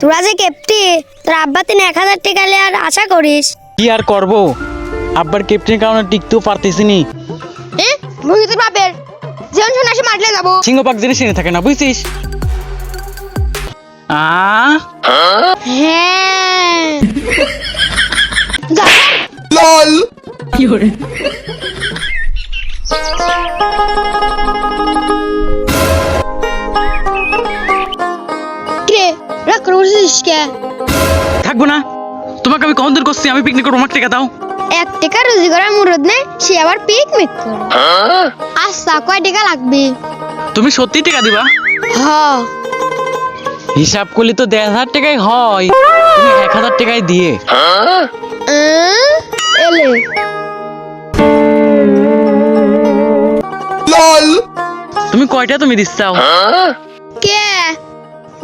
তোরা যে কেপটি তোর আব্বা তিন এক হাজার টাকা নিয়ে আর আশা করিস। কি আর করব? আব্বার ক্যাপ্টেনের কারণে টিকতেও পারতেছি নি এ মুহিতের বাপের। জীবন শুনে আসে মারলে যাব। সিংহপাক জিনিস এনে থাকে না বুঝছিস? আ? হ্যাঁ। কে রাগ করে কে? থাকব না। তোমাকে আমি কখন দূর করছি? আমি পিকনিক করব আমার টাকা দাও। এক টাকা রুজি করা মুরদ নেই সে আবার পিকনিক করে আচ্ছা কয় টাকা লাগবে? তুমি সত্যি টাকা দিবা? হ। হিসাব করলে তো দেড় হাজার টাকাই হয়। তুমি এক হাজার টাকায় দিয়ে। এলে। তুমি কয়টা তুমি দিচ্ছাও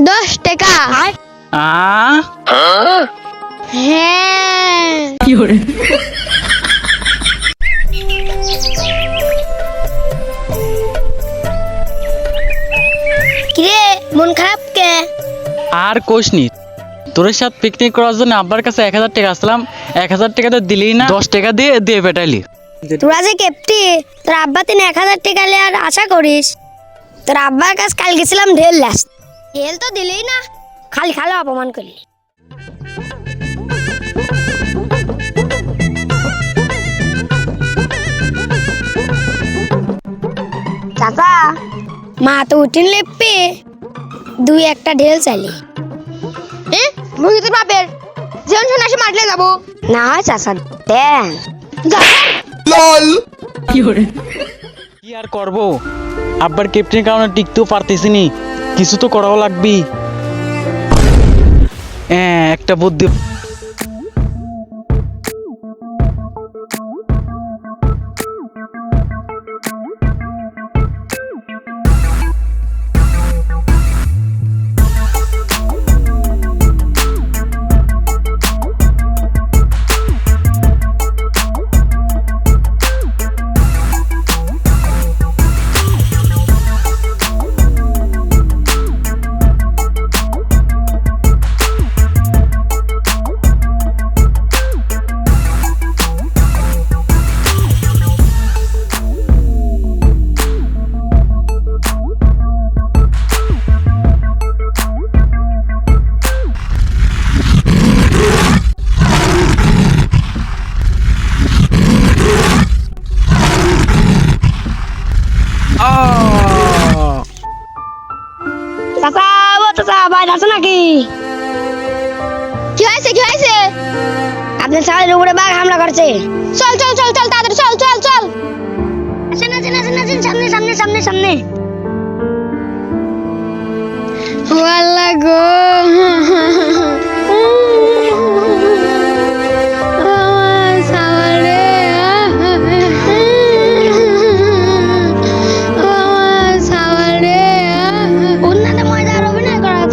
দশ টাকা। হ্যাঁ। কিরে মন খারাপ কে? আর কোষ নি। তোর সাথে পিকনিক করার জন্য আব্বার কাছে এক হাজার টাকা আসলাম। এক হাজার টাকা তো দিলেই না। দশ টাকা দিয়ে দিয়ে পেটাইলি তোরা যে কেপটি তোর আব্বা তিন এক হাজার টাকা নিয়ে আর আশা করিস। তোর আব্বার কাছে কাল গেছিলাম ঢেল লাস ঢেল তো দিলেই না। খালি খালি অপমান করলি। চাচা। মা তো উঠিন লেপে দুই একটা ঢেল চালি। এ মুহিতের বাপের। জীবন শুনে আসে মারলে যাব। না চাচা দেন। কি আর করব? আব্বার ক্যাপ্টেনের কারণে টিকতেও পারতেছি নি। কিছু তো করাও লাগবি হ্যাঁ একটা বুদ্ধি চাচা ও চাচা, বাইরে আছো নাকি? কি হয়েছে কি হয়েছে? আপনার ছাদের উপরে বাঘ হামলা করছে। চল চল চল চল, তাড়াতাড়ি, চল চল চল। আসেন সামনে সামনে সামনে।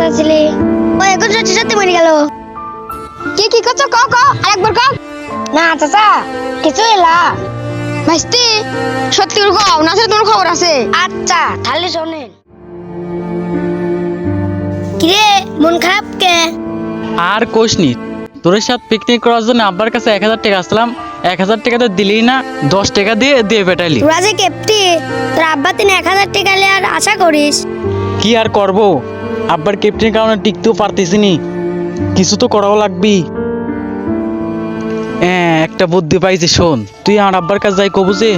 ও এখন সত্যি সত্যি মরে গেল। কি কি করছ? ক ক আরেকবার ক না চাচা কিছু এলা ভাইস্তি সত্যি করে কও না সে তোমার খবর আছে। আচ্ছা তাহলে শোনেন। কিরে মন খারাপ কে? আর কোষ নি তোর সাথে পিকনিক করার জন্য আব্বার কাছে এক হাজার টাকা আসলাম। এক হাজার টাকা তো দিলেই না দশ টাকা দিয়ে দিয়ে পেটাইলি। তোরা যে কেপটি তোর আব্বা তিনি এক হাজার টাকা আর আশা করিস। কি আর করব? আব্বার ক্যাপ্টেনের কারণে টিকতেও পারতেছি নি কিছু তো করাও লাগবি। হ্যাঁ একটা বুদ্ধি পাইছি, শোন। তুই আমার আব্বার কাছে যাই কবু যে।